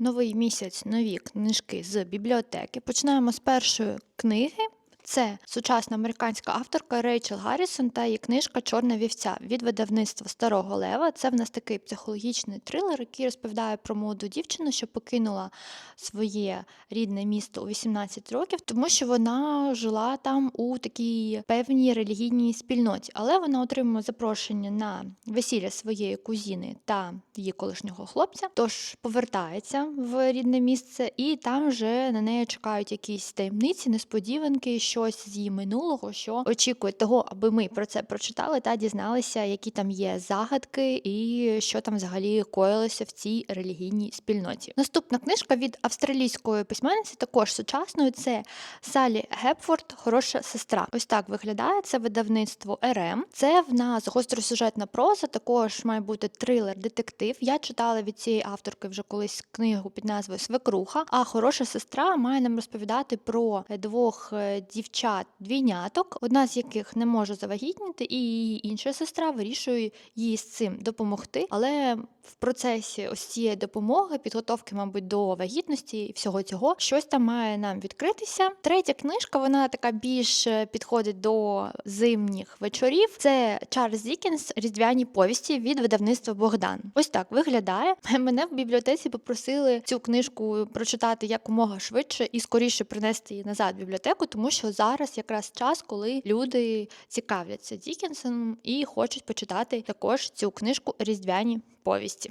Новий місяць, нові книжки з бібліотеки. Починаємо з першої книги. Це сучасна американська авторка Рейчел Гаррісон та її книжка Чорна вівця від видавництва Старого Лева. Це в нас такий психологічний трилер, який розповідає про молоду дівчину, що покинула своє рідне місто у 18 років, тому що вона жила там у такій певній релігійній спільноті. Але вона отримує запрошення на весілля своєї кузіни та її колишнього хлопця. Тож повертається в рідне місце, і там вже на неї чекають якісь таємниці, несподіванки, щось з її минулого, що очікує того, аби ми про це прочитали та дізналися, які там є загадки, і що там взагалі коїлося в цій релігійній спільноті. Наступна книжка від австралійської письменниці, також сучасної, це Салі Гепфорд, хороша сестра. Ось так виглядає це видавництво РМ. Це в нас гостросюжетна проза, також має бути трилер, детектив. Я читала від цієї авторки вже колись книгу під назвою Свекруха. А хороша сестра має нам розповідати про двох е, дівчат двійняток, одна з яких не може завагітніти, і її інша сестра вирішує їй з цим допомогти. Але в процесі ось цієї допомоги, підготовки, мабуть, до вагітності і всього цього, щось там має нам відкритися. Третя книжка, вона така більш е, підходить до зимніх вечорів. Це Чарльз Дікінс Різдвяні повісті від видавництва Богдан. Ось так виглядає. Мене в бібліотеці попросили цю книжку прочитати якомога швидше і скоріше принести її назад в бібліотеку, тому що зараз якраз час, коли люди цікавляться Дікінсоном і хочуть почитати також цю книжку Різдвяні повісті.